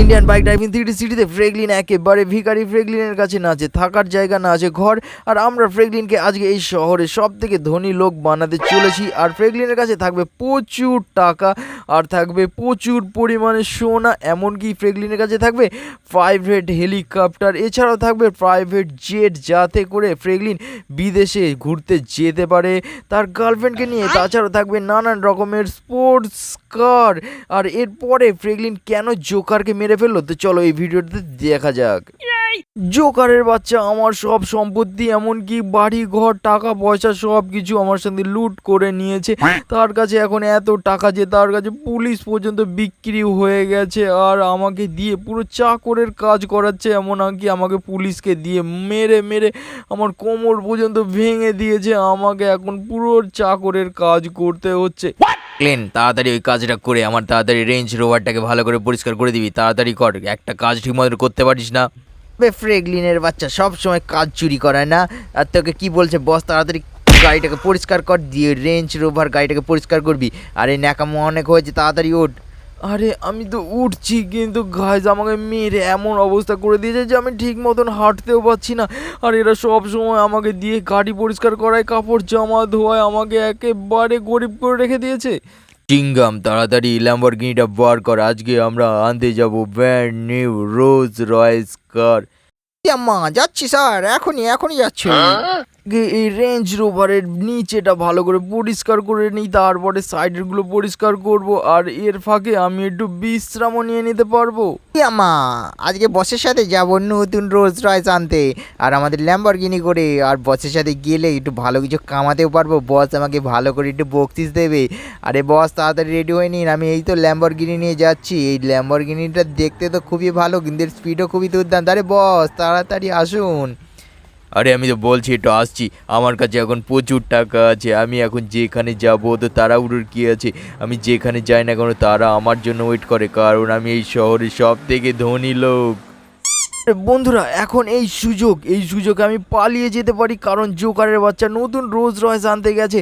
Indian bike driving three সিটিতে ফ্রেগলিন একেবারে ভিখারি ফ্রেগলিনের কাছে না আছে, থাকার জায়গা না আছে, ঘর। আর আমরা ফ্রেগলিনকে আজকে এই শহরে সব থেকে ধনী লোক বানাতে চলেছি। আর ফ্রেগলিনের কাছে থাকবে প্রচুর টাকা, আর থাকবে প্রচুর পরিমাণে সোনা, এমনকি ফ্রেগলিনের কাছে থাকবে প্রাইভেট হেলিকপ্টার এছাড়াও থাকবে প্রাইভেট জেট যাতে করে ফ্রেগলিন বিদেশে ঘুরতে যেতে পারে। তার গার্লফ্রেন্ডকে নিয়ে তাছাড়াও থাকবে নানান রকমের স্পোর্টস কার আর এরপরে ফ্রেগলিন কেন জোকারকে মেরে ফেলল, তো চলো এই ভিডিওতে দেখা যাক। জোকারের বাচ্চা আমার সব সম্পত্তি, এমনকি বাড়ি, ঘর, টাকা, পয়সা, সব কিছু আমার সাথে লুট করে নিয়েছে। তার কাছে এখন এত টাকা যে তার কাছে পুলিশ পর্যন্ত বিক্রি হয়ে গেছে আর আমাকে দিয়ে পুরো চাকরের কাজ করাচ্ছে এমন কি আমাকে পুলিশকে দিয়ে মেরে মেরে আমার কোমর পর্যন্ত ভেঙে দিয়েছে। আমাকে এখন পুরো চাকরের কাজ করতে হচ্ছে। ক্লেন, তাড়াতাড়ি ওই কাজটা করে আমার তাড়াতাড়ি রেঞ্জ রোভারটাকে ভালো করে পরিষ্কার করে দিবি, তাড়াতাড়ি কর। একটা কাজ ঠিকমতো করতে পারিস না। বে ফ্রেগলিনের বাচ্চা, সব সময় কাজ চুরি করায় না। আর তোকে কি বলছে, বস, তাড়াতাড়ি গাড়িটাকে পরিষ্কার কর, দিয়ে রেঞ্জ রোভার গাড়িটাকে পরিষ্কার করবি। আর এই ন্যাকামো অনেক হয়েছে, তাড়াতাড়ি ওঠ। আরে আমি তো উঠছি কিন্তু গাইজ আমাকে মেরে এমন অবস্থা করে দিয়েছে যে আমি ঠিক মতন হাঁটতেও পারছি না। আর এরা সব সময় আমাকে দিয়ে গাড়ি পরিষ্কার করায় কাপড় জামা ধোয়ায় আমাকে একেবারে গরিব করে রেখে দিয়েছে। চিঙ্গাম তাড়াতাড়ি ল্যাম্বরগিনিটা বার কর আজকে আমরা আনতে যাব ব্র্যান্ড নিউ রোজ রয়েস কার মা যাচ্ছি স্যার এখনই এখনই যাচ্ছি। আগে এই রেঞ্জ রোভারের নিচেটা ভালো করে পরিষ্কার করে নিই, তারপরে সাইডেরগুলো পরিষ্কার করব, আর এর ফাঁকে আমি একটু বিশ্রামও নিয়ে নিতে পারব। কি আম্মা, আজকে বসের সাথে যাব নতুন রোজ রয়েস আনতে, আর আমাদের ল্যাম্বরগিনি করে, আর বসের সাথে গেলে একটু ভালো কিছু কামাতেও পারব। বস আমাকে ভালো করে একটু বকশিস দেবে। আরে বস, তাড়াতাড়ি রেডি হয়ে নিন, আমি এই তো ল্যাম্বরগিনি নিয়ে যাচ্ছি। এই ল্যাম্বরগিনিটা দেখতে তো খুবই ভালো, কিন্তু স্পিডও খুবই দুর্দান্ত। আরে বস, তাড়াতাড়ি আসুন। আরে আমি তো বলছি, একটু আসছি। আমার কাছে এখন প্রচুর টাকা আছে। আমি এখন যেখানে যাব, তো তাড়াহুড়োর কী আছে? আমি যেখানে যাই না কেন, তারা আমার জন্য ওয়েট করে। কারণ আমি এই শহরের সব থেকে ধনী লোক। বন্ধুরা, এখন এই সুযোগ, এই সুযোগে আমি পালিয়ে যেতে পারি কারণ জোকারের বাচ্চা নতুন রোজ রয়েস আনতে গেছে।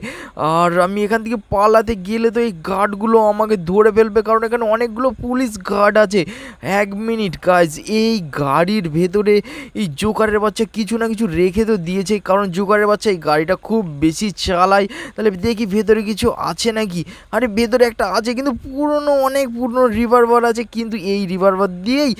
আর আমি এখান থেকে পালাতে গেলে তো এই গার্ডগুলো আমাকে ধরে ফেলবে কারণ এখানে অনেকগুলো পুলিশ গার্ড আছে। এক মিনিট কাজ এই গাড়ির ভেতরে এই জোকারের বাচ্চা কিছু না কিছু রেখে তো দিয়েছে। কারণ জোকারের বাচ্চা এই গাড়িটা খুব বেশি চালায়। তাহলে দেখি ভেতরে কিছু আছে নাকি? আরে, ভেতরে একটা আছে, কিন্তু পুরনো, অনেক পুরনো রিভারবার আছে। কিন্তু এই রিভারবার দিয়েই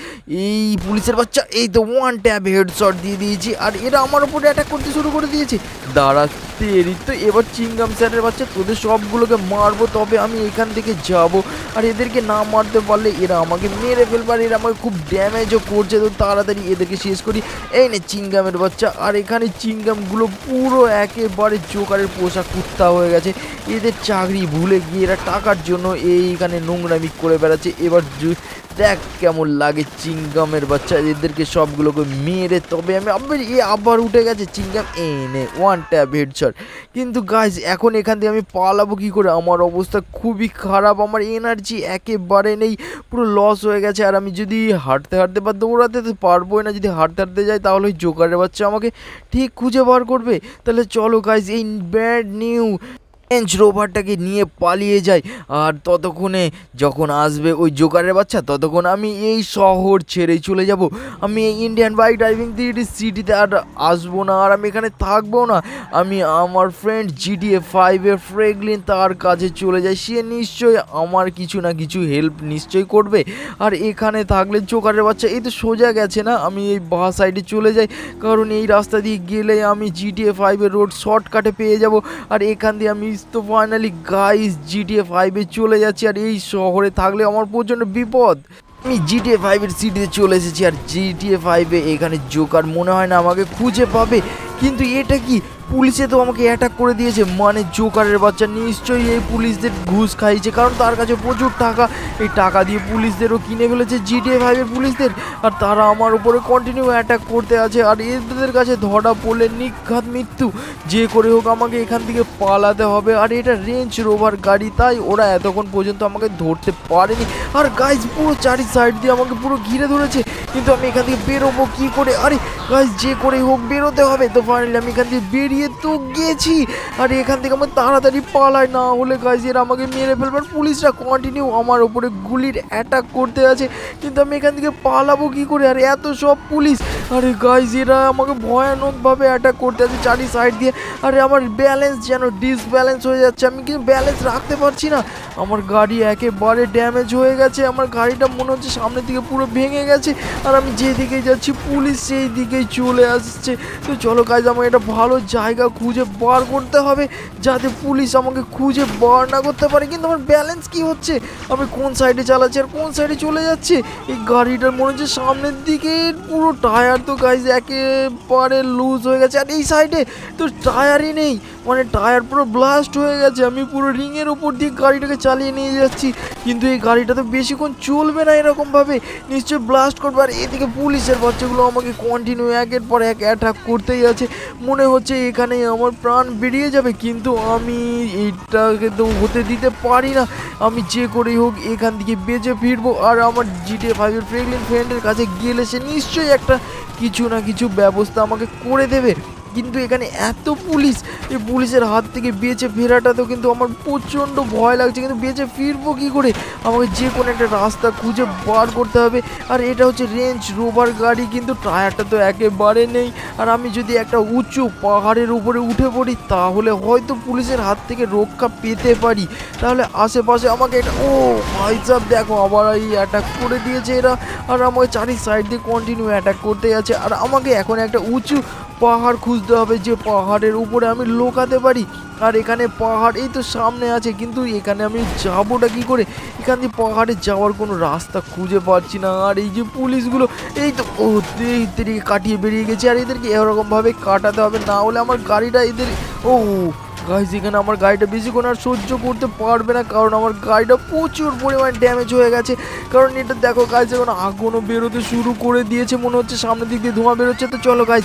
এই পুলিশের বাচ্চা এই তো ওয়ান ট্যাব হেডশট দিয়ে দিয়েছি। আর এরা আমার উপরে অ্যাটাক করতে শুরু করে দিয়েছে। দাঁড়া তেরি তো এবার চিংগাম স্যারের বাচ্চা, তোদের সবগুলোকে মারবো, তবে আমি এখান থেকে যাব। আর এদেরকে না মারতে পারলে এরা আমাকে মেরে ফেলবে, আর এরা আমাকে খুব ড্যামেজও করছে। তো তাড়াতাড়ি এদেরকে শেষ করি। এই নে চিংগামের বাচ্চা, আর এখানে চিংগামগুলো পুরো একেবারে জোকারের পোশাক কুত্তা হয়ে গেছে। এদের চাকরি ভুলে গিয়ে এরা টাকার জন্য এইখানে নোংরামি করে বেড়াচ্ছে। এবার দেখ কেমন লাগে চিংগামের বাচ্চা, এদেরকে সবগুলোকে মেরে। তবে আমি এ আবার উঠে গেছে চিংগাম। এনে ওয়ান ট্যাপ হেডশট কিন্তু গাইজ এখন এখান থেকে আমি পালাবো কী করে? আমার অবস্থা খুবই খারাপ, আমার এনার্জি একেবারে নেই, পুরো লস হয়ে গেছে। আর আমি যদি হাঁটতে হাঁটতে বা দৌড়াতে তো পারবোই না, যদি হাঁটতে হাঁটতে যাই তাহলে ওই জোকারের বাচ্চা আমাকে ঠিক খুঁজে বার করবে। তাহলে চলো গাইজ এই ব্যাড নিউ রেঞ্জ রোভারটাকে নিয়ে পালিয়ে যায়। আর ততক্ষণে যখন আসবে ওই জোকারের বাচ্চা, ততক্ষণ আমি এই শহর ছেড়ে চলে যাব। আমি এই ইন্ডিয়ান বাইক ড্রাইভিং থ্রি সিটিতে আর আসব না, আর আমি এখানে থাকব না। আমি আমার ফ্রেন্ড জিটিএ ফাইভের ফ্রেগলিন তার কাছে চলে যাই। সে নিশ্চয়ই আমার কিছু না কিছু হেল্প নিশ্চয়ই করবে। আর এখানে থাকলে জোকারের বাচ্চা, এই তো সোজা গেছে না, আমি এই বাঁ সাইডে চলে যাই। কারণ এই রাস্তা দিয়ে গেলে আমি জিটিএ ফাইভের রোড শর্টকাটে পেয়ে যাব। আর এখান দিয়ে আমি তো ফাইনালি গাইস জিটিএ ফাইভে চলে যাচ্ছি আর এই শহরে থাকলে আমার প্রচণ্ড বিপদ। আমি জিটিএ ফাইভের সিটিতে চলে এসেছি আর জিটিএ ফাইভে এখানে জোকার মনে হয় না আমাকে খুঁজে পাবে। কিন্তু এটা কি? পুলিশে তো আমাকে অ্যাটাক করে দিয়েছে। মানে জোকারের বাচ্চা, নিশ্চয়ই এই পুলিশদের ঘুষ খাইছে কারণ তার কাছে প্রচুর টাকা। এই টাকা দিয়ে পুলিশদেরও কিনে ফেলেছে জিটিএ ফাইভের পুলিশদের। আর তারা আমার উপরে কন্টিনিউ অ্যাটাক করতে আছে। আর এদের কাছে ধরা পড়লে নিঘাত মৃত্যু। যে করে হোক আমাকে এখান থেকে পালাতে হবে। আর এটা রেঞ্জ রোভার গাড়ি, তাই ওরা এতক্ষণ পর্যন্ত আমাকে ধরতে পারেনি। আর গাইজ পুরো চারি সাইড দিয়ে আমাকে পুরো ঘিরে ধরেছে। কিন্তু আমি এখান থেকে বেরোবো কি করে? আরে গাইজ যে করে হোক বেরোতে হবে। তো ফাইনালি আমি এখান থেকে বেরিয়ে তো গেছি। আর, এখান থেকে আমার তাড়াতাড়ি পালাই না হলে গাইজ এরা আমাকে মেরে ফেলবার পুলিশরা কন্টিনিউ আমার ওপরে গুলির অ্যাটাক করতে আছে। কিন্তু আমি এখান থেকে পালাবো কি করে? আর, এত সব পুলিশ। আরে গাইজ এরা আমাকে ভয়ানকভাবে অ্যাটাক করতে আছে চারি সাইড দিয়ে। আরে, আমার ব্যালেন্স যেন ডিসব্যালেন্স হয়ে যাচ্ছে। আমি কিন্তু ব্যালেন্স রাখতে পারছি না? আমার গাড়ি একেবারে ড্যামেজ হয়ে গেছে। আমার গাড়িটা মনে হচ্ছে সামনের দিকে পুরো ভেঙে গেছে। আর আমি যেদিকে যাচ্ছি, পুলিশ সেই দিকেই চলে আসছে। তো চলো কাজ আমাকে একটা ভালো জায়গা খুঁজে বার করতে হবে, যাতে পুলিশ আমাকে খুঁজে বার না করতে পারে। কিন্তু আমার ব্যালেন্স কি হচ্ছে? আমি কোন সাইডে চালাচ্ছি আর কোন সাইডে চলে যাচ্ছে? এই গাড়িটার মনে হচ্ছে সামনের দিকে পুরো টায়ার তো গাইজ একেবারে লুজ হয়ে গেছে। আর এই সাইডে তো টায়ারই নেই মানে টায়ার পুরো ব্লাস্ট হয়ে গেছে। আমি পুরো রিংয়ের উপর দিয়ে গাড়িটাকে চালিয়ে নিয়ে যাচ্ছি। কিন্তু এই গাড়িটা তো বেশিক্ষণ চলবে না এরকমভাবে। নিশ্চয়ই ব্লাস্ট করবে। আর এদিকে পুলিশের বাচ্চাগুলো আমাকে কন্টিনিউ একের পর এক অ্যাটাক করতেই আছে। মনে হচ্ছে এখানে আমার প্রাণ বেরিয়ে যাবে, কিন্তু আমি এইটাকে তো হতে দিতে পারি না। আমি যে করেই হোক এখান থেকে বেঁচে ফিরবো। আর আমার জিটে ফাইভের প্রেগনেন্ট ফ্রেন্ডের কাছে গেলে সে নিশ্চয়ই একটা কিছু না কিছু ব্যবস্থা আমাকে করে দেবে। কিন্তু এখানে এত পুলিশ, এই পুলিশের হাত থেকে বেঁচে ফেরাটা তো কিন্তু আমার প্রচণ্ড ভয় লাগছে। কিন্তু বেঁচে ফিরবো কী করে? আমাকে যে কোনো একটা রাস্তা খুঁজে বার করতে হবে। আর এটা হচ্ছে রেঞ্জ রোভার গাড়ি, কিন্তু টায়ারটা তো একেবারে নেই। আর আমি যদি একটা উঁচু পাহাড়ের উপরে উঠে পড়ি, তাহলে হয়তো পুলিশের হাত থেকে রক্ষা পেতে পারি। তাহলে আশেপাশে আমাকে এটা ও ভাই সাহেব দেখো আবার এই অ্যাটাক করে দিয়েছে এরা। আর আমাকে চারি সাইড দিয়ে কন্টিনিউ অ্যাটাক করতে যাচ্ছে। আর আমাকে এখন একটা উঁচু পাহাড় খুঁজতে হবে যে পাহাড়ের উপরে আমি লোকাতে পারি। আর এখানে পাহাড় এই তো সামনে আছে, কিন্তু এখানে আমি যাবোটা কী করে? এখান দিয়ে পাহাড়ে যাওয়ার কোনো রাস্তা খুঁজে পাচ্ছি না। আর এই যে পুলিশগুলো, এই তো ও কাটিয়ে বেরিয়ে গেছে। আর এদেরকে এরকমভাবে কাটাতে হবে, না হলে আমার গাড়িটা এদের, ও গাইজ এখানে আমার গাড়িটা বেশিক্ষণ আর সহ্য করতে পারবে না, কারণ আমার গাড়িটা প্রচুর পরিমাণ ড্যামেজ হয়ে গেছে। কারণ এটা দেখো গাইজ এখন আগুনও বেরোতে শুরু করে দিয়েছে, মনে হচ্ছে সামনের দিক দিয়ে ধোঁয়া বেরোচ্ছে। তো চলো গাইজ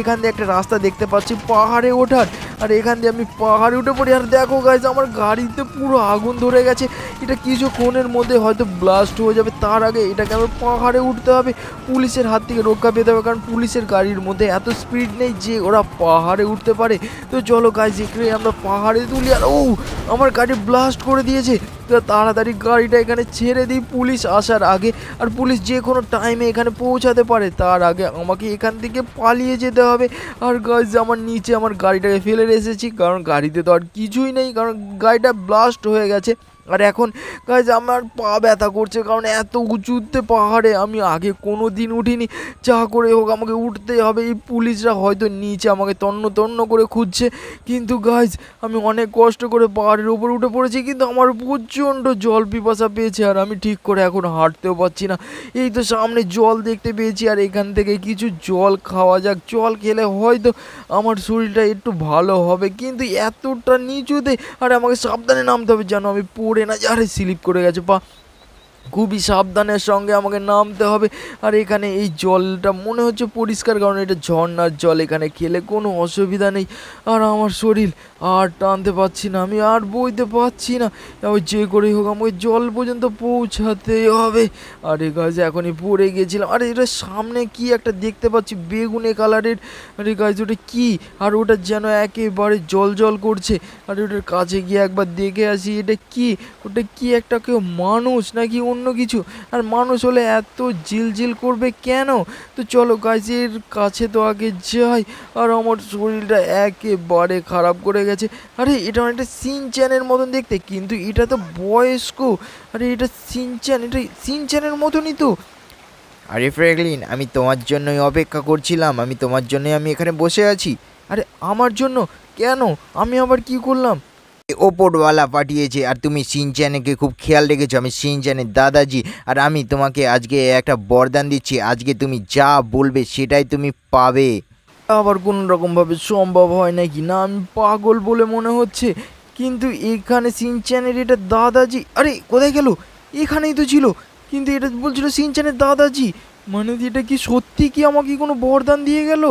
এখান দিয়ে একটা রাস্তা দেখতে পাচ্ছি, পাহাড়ে ওঠার। আর এখান দিয়ে আমি পাহাড়ে উঠে পড়ি। আর দেখো গাইজ আমার গাড়িতে পুরো আগুন ধরে গেছে। এটা কিছু কিছুক্ষণের মধ্যে হয়তো ব্লাস্ট হয়ে যাবে। তার আগে এটাকে আমার পাহাড়ে উঠতে হবে। পুলিশের হাত থেকে রক্ষা পেতে হবে, কারণ পুলিশের গাড়ির মধ্যে এত স্পিড নেই যে ওরা পাহাড়ে উঠতে পারে। তো চলো গাইজ এখানে আমরা পাহাড়ে তুলি। আর ও, আমার গাড়ি ব্লাস্ট করে দিয়েছে। তাড়াতাড়ি গাড়িটা এখানে ছেড়ে দিই, পুলিশ আসার আগে। আর পুলিশ যে কোনো টাইমে এখানে পৌঁছাতে পারে, তার আগে আমাকে এখান থেকে পালিয়ে যেতে হবে। আর গাছ আমার নিচে আমার গাড়িটাকে ফেলে এসেছি কারণ গাড়িতে তো আর কিছুই নেই, কারণ গাড়িটা ব্লাস্ট হয়ে গেছে। আর এখন গাইজ আমার পা ব্যথা করছে কারণ এত উঁচুতে পাহাড়ে আমি আগে কোনো দিন উঠিনি। যা করে হোক, আমাকে উঠতেই হবে। এই পুলিশরা হয়তো নিচে আমাকে তন্ন তন্ন করে খুঁজছে। কিন্তু গাইজ আমি অনেক কষ্ট করে পাহাড়ের উপর উঠে পড়েছি, কিন্তু আমার প্রচণ্ড জল পিপাসা পেয়েছে। আর আমি ঠিক করে এখন হাঁটতেও পারছি না। এই তো সামনে জল দেখতে পেয়েছি, আর এখান থেকে কিছু জল খাওয়া যাক। জল খেলে হয়তো আমার শরীরটা একটু ভালো হবে, কিন্তু এতটা নিচুতে, আর আমাকে সাবধানে নামতে হবে। যেন আমি পড়ে না যারে আরে স্লিপ করে গেছে, পা। খুবই সাবধানের সঙ্গে আমাকে নামতে হবে। আর এখানে এই জলটা মনে হচ্ছে পরিষ্কার, কারণ এটা ঝর্নার জল, এখানে খেলে কোনো অসুবিধা নেই। আর আমার শরীর আর টানতে পারছি না, আমি আর বইতে পারছি না। ওই যে করেই হোক আমাকে জল পর্যন্ত পৌঁছাতেই হবে। আরে গাছ এখনই পড়ে গেছিলাম। আরে এটা সামনে কি একটা দেখতে পাচ্ছি, বেগুনে কালারের। আরে গাছ ওটা কি? আর ওটা যেন একেবারে জল জল করছে। আর ওটার কাছে গিয়ে একবার দেখে আসি, এটা কি? ওটা কি একটা কেউ মানুষ নাকি অন্য কিছু? আর মানুষ হলে এত ঝিলঝিল করবে কেন? তো চলো গাছের কাছে তো আগে যাই। আর আমার শরীরটা একেবারে খারাপ করে গেছে। আরে, এটা অনেকটা সিনচ্যানের মতন দেখতে, কিন্তু এটা তো বয়স্ক। আরে, এটা সিনচ্যান, এটা সিনচ্যানের মতনই তো। আরে, ফ্র্যাঙ্কলিন, আমি তোমার জন্যই অপেক্ষা করছিলাম। আমি তোমার জন্যই আমি এখানে বসে আছি। আরে, আমার জন্য? কেন? আমি আবার কি করলাম? ওপরওয়ালা পাঠিয়েছে, আর তুমি সিনচ্যানকে খুব খেয়াল রেখেছো। আমি সিনচ্যানের দাদাজি, আর আমি তোমাকে আজকে একটা বরদান দিচ্ছি। আজকে তুমি যা বলবে সেটাই তুমি পাবে। আবার কোনো রকমভাবে সম্ভব হয় নাকি না, আমি পাগল বলে মনে হচ্ছে। কিন্তু এখানে সিনচ্যানের এটা দাদাজি, আরে কোথায় গেল? এখানেই তো ছিল। কিন্তু এটা বলছিল সিনচ্যানের দাদাজি। মানে এটা কি সত্যি কি আমাকে কোনো বরদান দিয়ে গেল?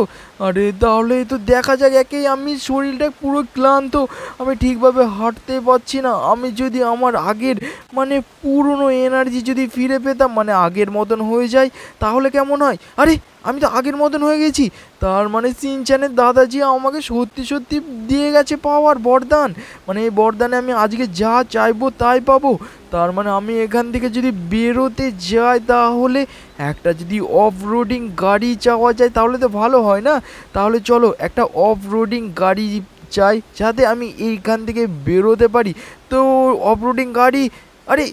আরে তাহলে তো দেখা যাক একেই আমি শরীরটা পুরো ক্লান্ত। আমি ঠিকভাবে হাঁটতে পারছি না। আমি যদি আমার আগের মানে পুরনো এনার্জি যদি ফিরে পেতাম মানে আগের মতন হয়ে যায় তাহলে কেমন হয়? আরে আমি তো আগের মতন হয়ে গেছি। তার মানে সিনচ্যানের দাদাজি আমাকে সত্যি সত্যি দিয়ে গেছে পাওয়ার বরদান। মানে এই বরদানে আমি আজকে যা চাইব তাই পাবো। তার মানে আমি এখান থেকে যদি বেরোতে যাই তাহলে একটা যদি অফ রোডিং গাড়ি চাওয়া যায় তাহলে তো ভালো হয় না? তাহলে চলো একটা অফ রোডিং গাড়ি চাই যাতে আমি এইখান থেকে বেরোতে পারি। তো অফ রোডিং গাড়ি, আরে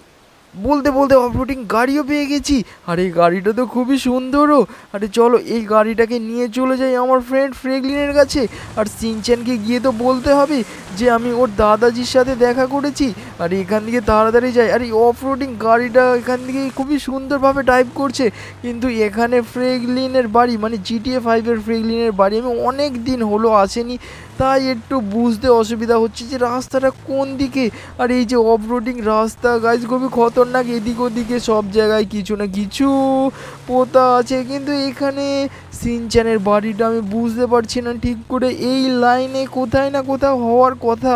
বলতে বলতে অফরোডিং গাড়িও পেয়ে গেছি। আর এই গাড়িটা তো খুবই সুন্দরও। আরে চলো, এই গাড়িটাকে নিয়ে চলে যাই আমার ফ্রেন্ড ফ্রেগলিনের কাছে। আর সিনচ্যানকে গিয়ে তো বলতে হবে যে, আমি ওর দাদাজির সাথে দেখা করেছি। আর এখান থেকে তাড়াতাড়ি যাই। আর এই অফরোডিং গাড়িটা এখান থেকে খুবই সুন্দরভাবে ড্রাইভ করছে। কিন্তু এখানে ফ্রেগলিনের বাড়ি মানে জিটিএ ফাইভের ফ্রেগলিনের বাড়ি, আমি অনেক দিন হলো আসেনি। তাই একটু বুঝতে অসুবিধা হচ্ছে যে রাস্তাটা কোন দিকে? আর এই যে অফরোডিং রাস্তা গাছ খুবই খতরনাক। এদিক ওদিকে সব জায়গায় কিছু না কিছু পোতা আছে। কিন্তু এখানে সিনচানের বাড়িটা আমি বুঝতে পারছি না ঠিক করে এই লাইনে কোথায় না কোথাও হওয়ার কথা।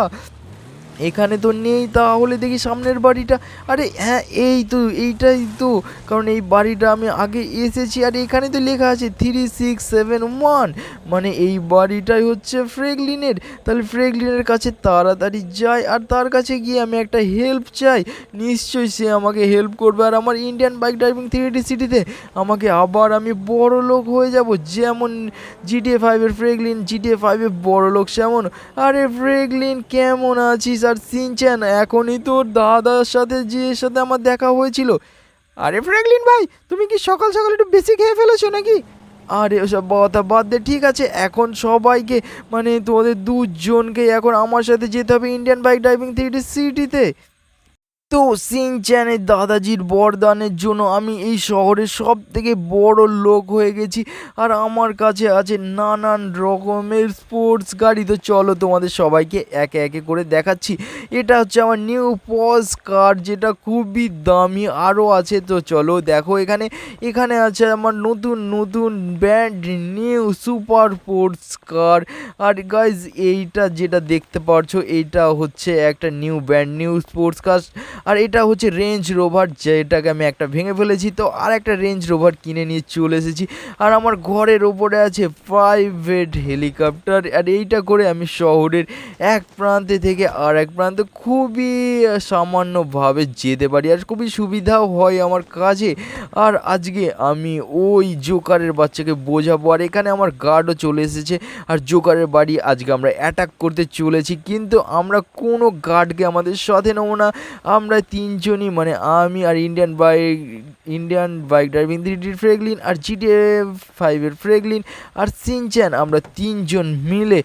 এখানে তো নেই, তাহলে দেখি সামনের বাড়িটা। আরে হ্যাঁ এই তো, এইটাই তো। কারণ এই বাড়িটা আমি আগে এসেছি, আর এখানে তো লেখা আছে থ্রি সিক্স সেভেন ওয়ান মানে এই বাড়িটাই হচ্ছে ফ্রেগলিনের। তাহলে ফ্রেগলিনের কাছে তাড়াতাড়ি যাই, আর তার কাছে গিয়ে আমি একটা হেল্প চাই। নিশ্চয়ই সে আমাকে হেল্প করবে, আর আমার ইন্ডিয়ান বাইক ড্রাইভিং থ্রি সিটিতে আমাকে আবার আমি বড় লোক হয়ে যাব। যেমন জিটিএ ফাইভের ফ্রেগলিন জিটিএ ফাইভের বড় লোক সেমন। আরে ফ্রেগলিন, কেমন আছিস? আর সিনচ্যান এখনই তোর দাদার সাথে জিয়ের সাথে আমার দেখা হয়েছিল। আরে ফ্র্যাঙ্কলিন ভাই, তুমি কি সকাল সকাল একটু বেশি খেয়ে ফেলেছো নাকি? আরে ওসব কথা বাদ দে, ঠিক আছে, এখন সবাইকে মানে তোমাদের দুজনকে এখন আমার সাথে যেতে হবে ইন্ডিয়ান বাইক ড্রাইভিং থ্রিটি সিটিতে। তো সিনচ্যানের দাদাজির বরদানের জন্য আমি এই শহরের সব থেকে বড় লোক হয়ে গেছি। আর আমার কাছে আছে নানান রকমের স্পোর্টস গাড়ি। তো চলো তোমাদের সবাইকে একে একে করে দেখাচ্ছি। এটা হচ্ছে আমার নিউ পজ কার যেটা খুবই দামি আরও আছে। তো চলো দেখো এখানে। এখানে আছে আমার নতুন নতুন brand new super sports car আর গাইজ এইটা যেটা দেখতে পারছ, এইটা হচ্ছে একটা new brand new sports car আর এটা হচ্ছে রেঞ্জ রোভার যেটাকে আমি একটা ভেঙে ফেলেছি। তো আর একটা রেঞ্জ রোভার কিনে নিয়ে চলে এসেছি। আর আমার ঘরের ওপরে আছে প্রাইভেট হেলিকপ্টার আর এইটা করে আমি শহরের এক প্রান্তে থেকে আর এক প্রান্তে খুবই সামান্যভাবে যেতে পারি আর খুবই সুবিধাও হয় আমার কাজে। আর আজকে আমি ওই জোকারের বাচ্চাকে বোঝাবো। আর এখানে আমার গার্ডও চলে এসেছে আর জোকারের বাড়ি আজকে আমরা অ্যাটাক করতে চলেছি। কিন্তু আমরা কোনো গার্ডকে আমাদের সাথে নেব না। আমরা তিনজনই মানে আমি আর Indian bike Indian bike driving three Franklin আর জিটিএ ফাইভের ফ্রেগলিন আর সিনচ্যান আমরা তিনজন মিলে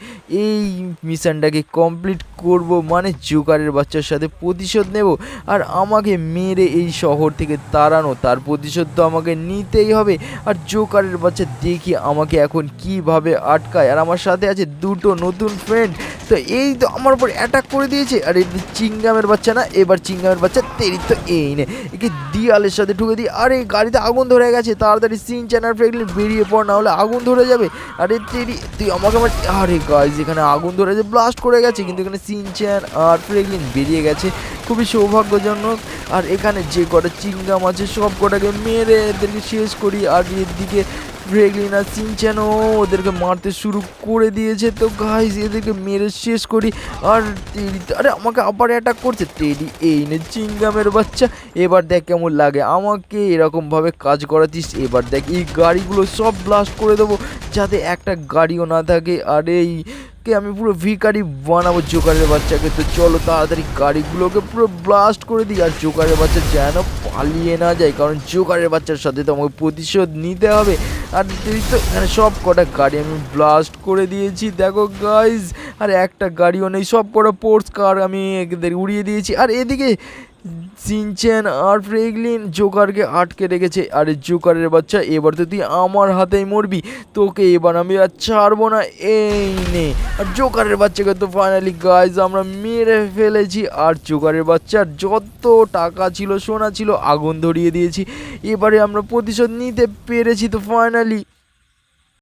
এই মিশনটাকে কমপ্লিট করব মানে জোকারের বাচ্চার সাথে প্রতিশোধ নেব। আর আমাকে মেরে এই শহর থেকে তাড়ানো, তার প্রতিশোধ তো আমাকে নিতেই হবে। আর জোকারের বাচ্চা দেখি আমাকে এখন কীভাবে আটকায়? আর আমার সাথে আছে দুটো নতুন ফ্রেন্ড তো এই তো আমার উপর অ্যাটাক করে দিয়েছে। আর এই চিংগামের বাচ্চা না, এবার চিংগামের বাচ্চা তেরি তো এই নে একে দিয়ালের সাথে ঢুকে দিই। আরে গাড়িতে আগুন ধরে গেছে, তাড়াতাড়ি সিন চ্যানার ফ্রেগলিন বেরিয়ে পড় না হলে আগুন ধরে যাবে। আরে তেরি, তুই আমাকে আমার আরে গাইজ এখানে আগুন ধরে যে ব্লাস্ট করে গেছে, কিন্তু এখানে সিন চ্যান আর ফ্রেগলিন বেরিয়ে গেছে। খুবই সৌভাগ্যজনক। আর এখানে যে কটা চিংগাম আছে সব কটাকে মেরে এদেরকে শেষ করি। আর এদিকে ফ্রেগলিন আর সিনচ্যানও ওদেরকে মারতে শুরু করে দিয়েছে। তো গাইজ এদেরকে মেরে শেষ করি। আর টেডি আরে আমাকে আবার অ্যাটাক করছে। টেডি এই নে চিংগামের বাচ্চা। এবার দেখ কেমন লাগে। আমাকে এরকমভাবে কাজ করাতিস। এবার দেখ এই গাড়িগুলো সব ব্লাস্ট করে দেবো। যাতে একটা গাড়িও না থাকে। আর এই কে আমি পুরো ভিকারি বানাবো জোকারের বাচ্চাকে। তো চলো তাড়াতাড়ি গাড়িগুলোকে পুরো ব্লাস্ট করে দিই আর জোকারের বাচ্চা যেন পালিয়ে না যায়, কারণ জোকারের বাচ্চার সাথে তো আমাকে প্রতিশোধ নিতে হবে। আর তুই তো এখানে সব কটা গাড়ি আমি ব্লাস্ট করে দিয়েছি। দেখো গাইজ আর একটা গাড়িও নেই, সব কটা স্পোর্টস কার আমি এদের উড়িয়ে দিয়েছি। আর এদিকে সিনচেন আর ফ্রেগলিন জোকারকে আটকে রেখেছে। আরে জোকারের বাচ্চা, এবার তো তুই আমার হাতেই মরবি। তোকে এবার আমি আর ছাড়বো না এই নে। আর জোকারের বাচ্চাকে তো ফাইনালি গাইজ আমরা মেরে ফেলেছি। আর জোকারের বাচ্চার যত টাকা ছিল, সোনা ছিল, আগুন ধরিয়ে দিয়েছি। এবারে আমরা প্রতিশোধ নিতে পেরেছি তো ফাইনালি